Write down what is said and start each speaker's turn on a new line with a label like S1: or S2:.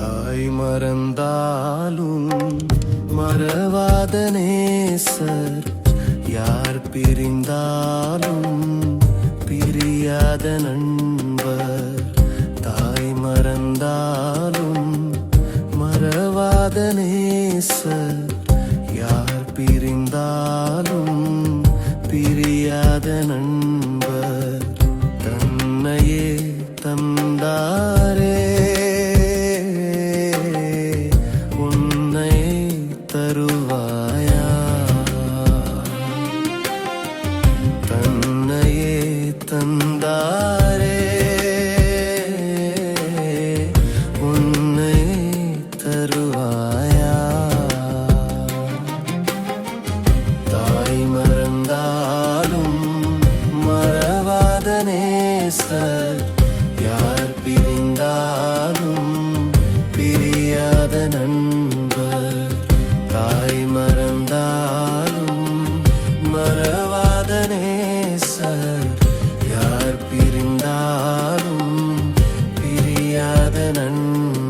S1: தாய் மறந்தாலும் மறவாத நேசர் யார் பிரிந்தாலும் பிரியாத நண்பர். தாய் மறந்தாலும் மறவாத நேசர் யார் பிரிந்தாலும் பிரியாத நண்பர். தருவாயா? தன்னையே தந்தாரே. உன்னை தருவாயா? தாய் மறந்தாலும் மறவாத நேசர். friend